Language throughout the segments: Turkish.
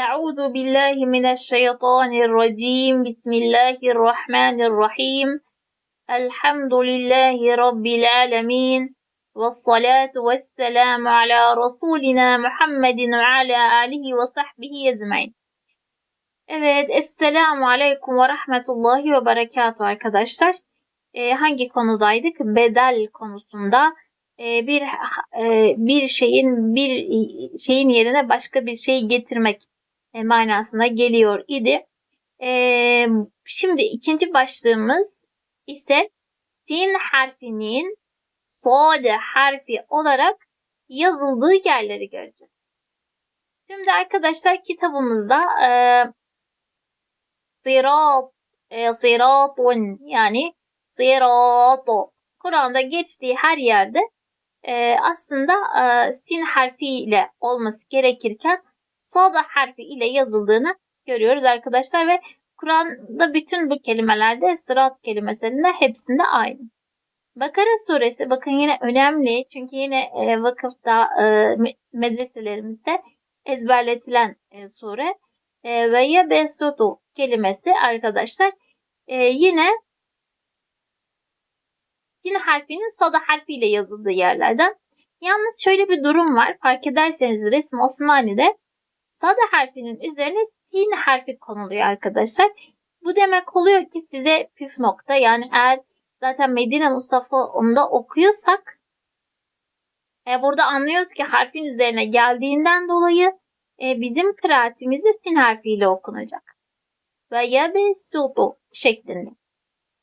أعوذ بالله من الشيطان الرجيم بسم الله الرحمن الرحيم الحمد لله رب العالمين والصلاة والسلام على رسولنا محمد وعلى آله وصحبه أجمعين Evet, Esselamu Aleyküm ve Rahmetullahi ve Berekatuhu arkadaşlar. Ee, hangi konudaydık? Bedel konusunda Ee, bir e, bir şeyin bir şeyin yerine başka bir şey getirmek e, manasına geliyor idi. Ee, şimdi ikinci başlığımız ise sin harfinin sade harfi olarak yazıldığı yerleri göreceğiz. Şimdi arkadaşlar kitabımızda e, Sirat, e, Siratun yani Siratu Kur'an'da geçtiği her yerde e, aslında e, sin harfi ile olması gerekirken sada harfi ile yazıldığını görüyoruz arkadaşlar ve Kur'an'da bütün bu kelimelerde sırat kelimesinde hepsinde aynı. Bakara suresi bakın yine önemli çünkü yine e, vakıfta e, medreselerimizde ezberletilen e, sure e, ve yebesutu kelimesi arkadaşlar e, yine Sin harfinin sada harfiyle yazıldığı yerlerden. Yalnız şöyle bir durum var. Fark ederseniz resim Osmani'de sada harfinin üzerine sin harfi konuluyor arkadaşlar. Bu demek oluyor ki size püf nokta yani eğer zaten Medine Musafa'ında okuyorsak e, burada anlıyoruz ki harfin üzerine geldiğinden dolayı e, bizim kıraatimizde sin harfiyle okunacak. Ve yebesutu şeklinde.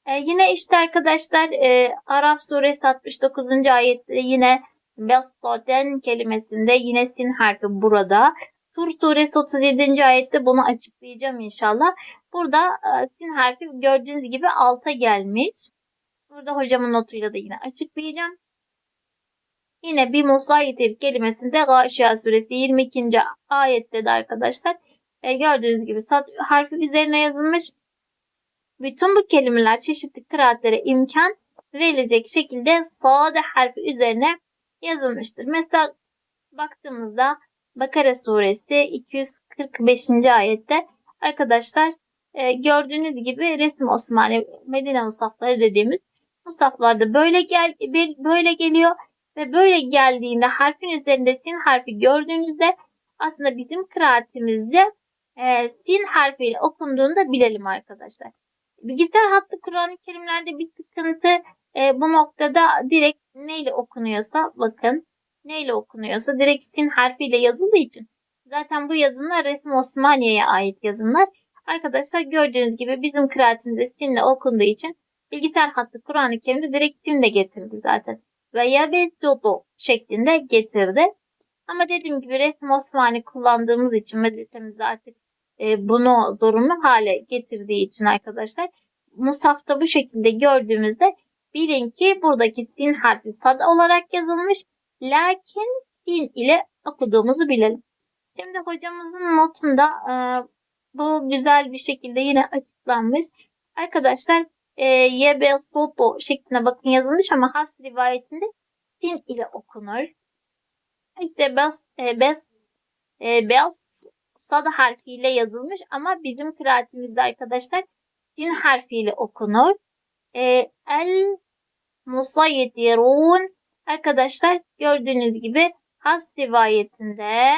E, yine işte arkadaşlar e, Araf suresi 69. ayette yine Bestoten kelimesinde yine sin harfi burada. Tur suresi 37. ayette bunu açıklayacağım inşallah. Burada e, sin harfi gördüğünüz gibi alta gelmiş. Burada hocamın notuyla da yine açıklayacağım. Yine bir musayitir kelimesinde Gâşiya suresi 22. ayette de arkadaşlar e, gördüğünüz gibi sat harfi üzerine yazılmış. Bütün bu kelimeler çeşitli kıraatlere imkan verilecek şekilde sade harfi üzerine yazılmıştır. Mesela baktığımızda Bakara suresi 245. ayette arkadaşlar e, gördüğünüz gibi resim Osmani Medine musafları dediğimiz musaflarda böyle gel böyle geliyor ve böyle geldiğinde harfin üzerinde sin harfi gördüğünüzde aslında bizim kıraatimizde e, sin harfiyle okunduğunu bilelim arkadaşlar. Bilgisayar hattı Kur'an-ı Kerimlerde bir sıkıntı e, bu noktada direkt neyle okunuyorsa bakın neyle okunuyorsa direkt sin harfiyle yazıldığı için zaten bu yazımlar Resim Osmaniye'ye ait yazımlar. Arkadaşlar gördüğünüz gibi bizim kıraatimizde sinle okunduğu için bilgisayar hattı Kur'an-ı Kerim'de direkt sinle getirdi zaten. Ve yabesudu şeklinde getirdi. Ama dediğim gibi Resim Osmani kullandığımız için medresemizde artık e, bunu zorunlu hale getirdiği için arkadaşlar Musaf'ta bu şekilde gördüğümüzde bilin ki buradaki sin harfi sad olarak yazılmış. Lakin sin ile okuduğumuzu bilelim. Şimdi hocamızın notunda e, bu güzel bir şekilde yine açıklanmış. Arkadaşlar e, yebe soto şeklinde bakın yazılmış ama has rivayetinde sin ile okunur. İşte bes, e, bes, e, bes sad harfiyle yazılmış ama bizim kıraatimizde arkadaşlar sin harfiyle okunur. E, el musayyitirun arkadaşlar gördüğünüz gibi has rivayetinde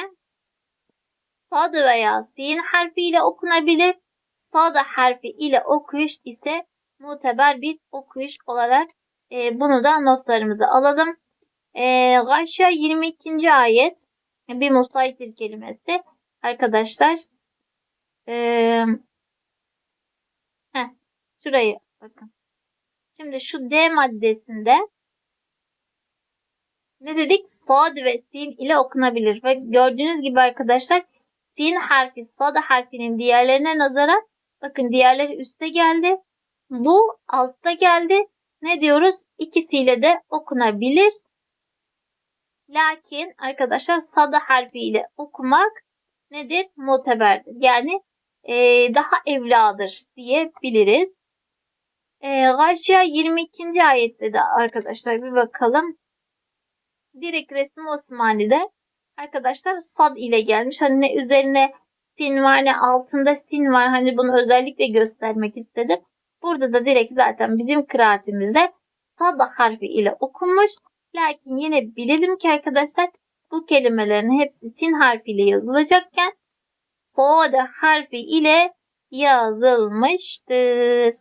sad veya sin harfiyle okunabilir. Sad harfi ile okuyuş ise muteber bir okuyuş olarak e, bunu da notlarımıza alalım. E, Gâşya 22. ayet bir musayyitir kelimesi arkadaşlar. Ee, heh, şurayı bakın. Şimdi şu D maddesinde ne dedik? Sad ve sin ile okunabilir. Ve gördüğünüz gibi arkadaşlar sin harfi sad harfinin diğerlerine nazaran bakın diğerleri üste geldi. Bu altta geldi. Ne diyoruz? İkisiyle de okunabilir. Lakin arkadaşlar sada harfi ile okumak nedir? Muteberdir. Yani e, daha evladır diyebiliriz. E, Gâşiya 22. ayette de arkadaşlar bir bakalım. Direkt resim Osmani'de arkadaşlar sad ile gelmiş. Hani ne üzerine sin var ne altında sin var. Hani bunu özellikle göstermek istedim. Burada da direkt zaten bizim kıraatimizde sada harfi ile okunmuş. Lakin yine bilelim ki arkadaşlar bu kelimelerin hepsi sin harfiyle yazılacakken sada harfi ile yazılmıştır.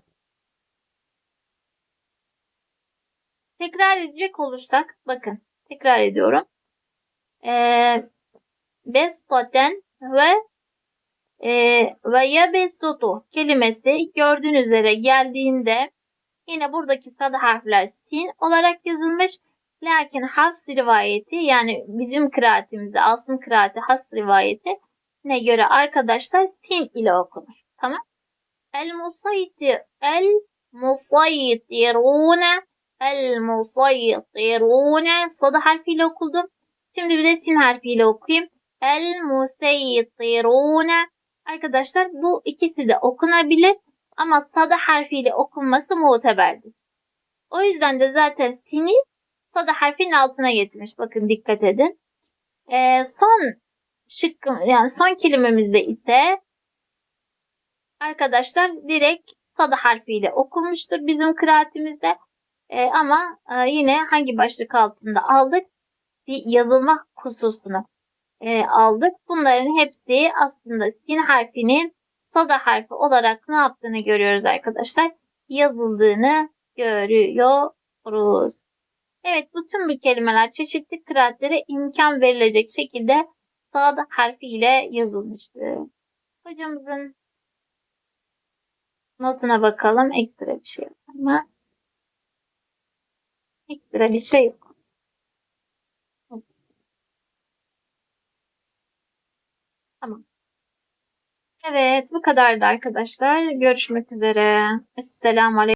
Tekrar edecek olursak bakın tekrar ediyorum. Ee, bestoten ve e, ve yabesutu kelimesi gördüğünüz üzere geldiğinde yine buradaki sada harfler sin olarak yazılmış. Lakin Hafs rivayeti yani bizim kıraatimizde Asım kıraati Hafs rivayeti ne göre arkadaşlar sin ile okunur. Tamam. El musaytir el musaytirune el musaytirune sada harfiyle okudum. Şimdi bir de sin harfiyle okuyayım. El Arkadaşlar bu ikisi de okunabilir ama sada harfiyle okunması muteberdir. O yüzden de zaten sini sada harfinin altına getirmiş. Bakın dikkat edin. Ee, son şıkkım yani son kelimemizde ise arkadaşlar direkt sada harfiyle okunmuştur bizim kıraatimizde. Ee, ama e, yine hangi başlık altında aldık? Bir yazılma hususunu e, aldık. Bunların hepsi aslında sin harfinin sada harfi olarak ne yaptığını görüyoruz arkadaşlar. Yazıldığını görüyoruz. Evet bütün bu kelimeler çeşitli kıraatlere imkan verilecek şekilde sada harfi ile yazılmıştır. Hocamızın notuna bakalım. Ekstra bir şey var mı? Ekstra bir şey yok. Tamam. Evet bu kadardı arkadaşlar. Görüşmek üzere. Esselamu Aleyküm.